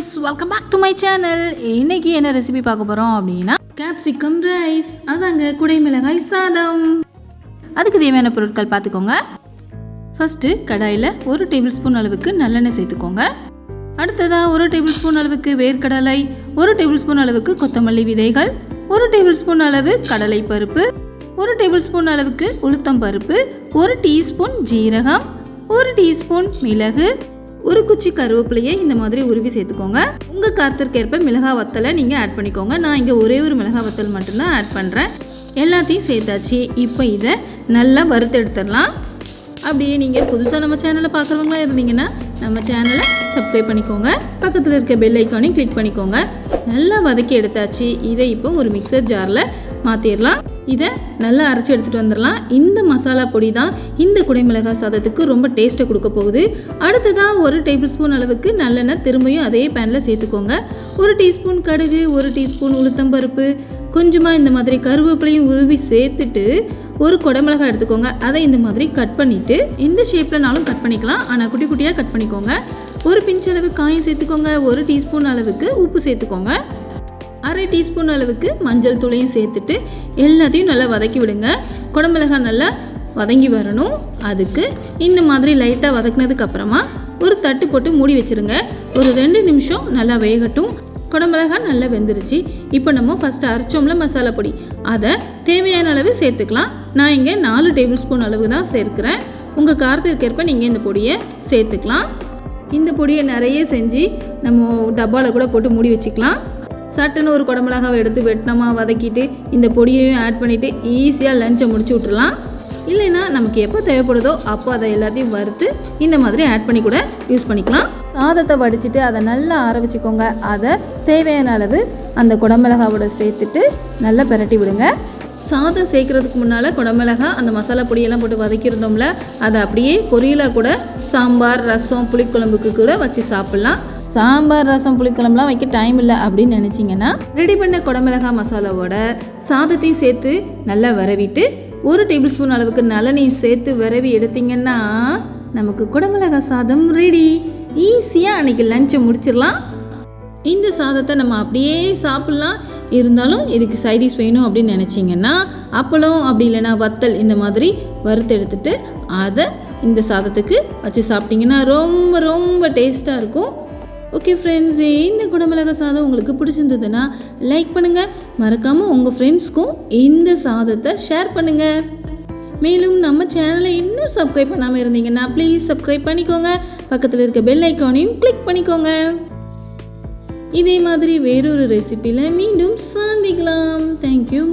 Welcome back to my channel இன்னைக்கு என்ன recipe பார்க்க போகிறோம் அப்படின்னா கேப்சிகம் ரைஸ் அதாங்க குடைமிளகாய் சாதம். அதுக்கு தேவையான பொருட்கள் பார்த்துக்கோங்க. ஃபஸ்ட்டு கடாயில் ஒரு டேபிள் ஸ்பூன் அளவுக்கு நல்லெண்ணெய் சேர்த்துக்கோங்க. அடுத்ததாக ஒரு டேபிள் ஸ்பூன் அளவுக்கு வேர்க்கடலை ஒரு டேபிள் ஸ்பூன் அளவுக்கு கொத்தமல்லி விதைகள் ஒரு டேபிள் ஸ்பூன் அளவு கடலை பருப்பு ஒரு டேபிள் ஸ்பூன் அளவுக்கு உளுத்தம் பருப்பு ஒரு டீஸ்பூன் ஜீரகம் ஒரு டீஸ்பூன் மிளகு ஒரு குச்சி கருவேப்பிலையை இந்த மாதிரி உருவி சேர்த்துக்கோங்க. உங்கள் காரத்திற்கேற்ப மிளகா வத்தலை நீங்கள் ஆட் பண்ணிக்கோங்க. நான் இங்கே ஒரே ஒரு மிளகா வத்தல் மட்டும்தான் ஆட் பண்ணுறேன் எல்லாத்தையும் சேர்த்தாச்சு. இப்போ இதை நல்லா வறுத்து எடுத்துடலாம். அப்படியே நீங்கள் புதுசாக நம்ம சேனலை பார்க்குறவங்களா இருந்தீங்கன்னா நம்ம சேனலை சப்ஸ்கிரைப் பண்ணிக்கோங்க. பக்கத்தில் இருக்க பெல் ஐக்கானையும் கிளிக் பண்ணிக்கோங்க. நல்லா வதக்கி எடுத்தாச்சு. இதை இப்போ ஒரு மிக்சர் ஜாரில் மாற்றிடலாம் இதை நல்லா அரைச்சி எடுத்துகிட்டு வந்துடலாம். இந்த மசாலா பொடி தான் இந்த குடைமிளகாய் சாதத்துக்கு ரொம்ப டேஸ்ட்டை கொடுக்க போகுது. அடுத்ததாக ஒரு டேபிள் ஸ்பூன் அளவுக்கு நல்லெண்ணெய் திரும்பியும் அதே பேனில் சேர்த்துக்கோங்க. ஒரு டீஸ்பூன் கடுகு ஒரு டீஸ்பூன் உளுத்தம்பருப்பு கொஞ்சமாக இந்த மாதிரி கருவேப்பிலையும் உருவி சேர்த்துட்டு ஒரு குடமிளகாய் எடுத்துக்கோங்க. அதை இந்த மாதிரி கட் பண்ணிவிட்டு எந்த ஷேப்லனாலும் கட் பண்ணிக்கலாம். ஆனால் குட்டி குட்டியாக கட் பண்ணிக்கோங்க. ஒரு பிஞ்ச் அளவு காயம் சேர்த்துக்கோங்க. ஒரு டீஸ்பூன் அளவுக்கு உப்பு சேர்த்துக்கோங்க. அரை டீஸ்பூன் அளவுக்கு மஞ்சள் தூளையும் சேர்த்துட்டு எல்லாத்தையும் நல்லா வதக்கி விடுங்க. குடமிளகாய் நல்லா வதங்கி வரணும். அதுக்கு இந்த மாதிரி லைட்டாக வதக்குனதுக்கப்புறமா ஒரு தட்டு போட்டு மூடி வச்சிருங்க. ஒரு ரெண்டு நிமிஷம் நல்லா வேகட்டும். குடமிளகாய் நல்லா வெந்துருச்சு. இப்போ நம்ம ஃபஸ்ட்டு அரைச்சோம்ல மசாலா பொடி. அதை தேவையான அளவு சேர்த்துக்கலாம். நான் இங்கே நாலு டேபிள் ஸ்பூன் அளவு தான் சேர்க்குறேன். உங்கள் காரத்திற்கேற்ப நீங்கள் இந்த பொடியை சேர்த்துக்கலாம். இந்த பொடியை நிறைய செஞ்சு நம்ம டப்பாவில் கூட போட்டு மூடி வச்சுக்கலாம். சட்டுன்னு ஒரு குடமிளகாவை எடுத்து வெட்டினமாக வதக்கிட்டு இந்த பொடியையும் ஆட் பண்ணிவிட்டு ஈஸியாக லஞ்சை முடிச்சு விட்றலாம் இல்லைன்னா நமக்கு எப்போ தேவைப்படுதோ அப்போ அதை எல்லாத்தையும் வறுத்து இந்த மாதிரி ஆட் பண்ணி கூட யூஸ் பண்ணிக்கலாம். சாதத்தை வடிச்சிட்டு அதை நல்லா ஆற வச்சுக்கோங்க அதை தேவையான அளவு அந்த குடமிளகாவோட சேர்த்துட்டு நல்லா பிரட்டி விடுங்க. சாதம் சேர்க்கறதுக்கு முன்னால் குடமிளகா அந்த மசாலா பொடியெல்லாம் போட்டு வதக்கியிருந்தோம்ல அதை அப்படியே பொரியலாக கூட சாம்பார் ரசம் புளிக்குழம்புக்கு கூட வச்சு சாப்பிட்லாம். சாம்பார் ரசம் புளிக்குழம்புலாம் வைக்க டைம் இல்லை அப்படின்னு நினச்சிங்கன்னா ரெடி பண்ண குடமிளகாய் மசாலாவோட சாதத்தையும் சேர்த்து நல்லா வரவிட்டு ஒரு டேபிள் ஸ்பூன் அளவுக்கு நல்லெண்ணெய் சேர்த்து விரவி எடுத்திங்கன்னா நமக்கு குடமிளகாய் சாதம் ரெடி ஈஸியாக அன்றைக்கி லஞ்சை முடிச்சிடலாம். இந்த சாதத்தை நம்ம அப்படியே சாப்பிட்லாம். இருந்தாலும் இதுக்கு சைடிஷ் வேணும் அப்படின்னு நினச்சிங்கன்னா அப்பளம் அப்படி இல்லைன்னா வத்தல் இந்த மாதிரி வறுத்தெடுத்துட்டு அதை இந்த சாதத்துக்கு வச்சு சாப்பிட்டிங்கன்னா ரொம்ப ரொம்ப டேஸ்ட்டாக இருக்கும். ஓகே ஃப்ரெண்ட்ஸ் இந்த குடமிளக சாதம் உங்களுக்கு பிடிச்சிருந்ததுன்னா லைக் பண்ணுங்கள் மறக்காமல் உங்கள் ஃப்ரெண்ட்ஸ்க்கும் இந்த சாதத்தை ஷேர் பண்ணுங்கள் மேலும் நம்ம சேனலை இன்னும் சப்ஸ்கிரைப் பண்ணாமல் இருந்தீங்கன்னா ப்ளீஸ் சப்ஸ்கிரைப் பண்ணிக்கோங்க. பக்கத்தில் இருக்க பெல் ஐக்கானையும் கிளிக் பண்ணிக்கோங்க. இதே மாதிரி வேறொரு ரெசிப்பியில் மீண்டும் சந்திக்கலாம். தேங்க்யூ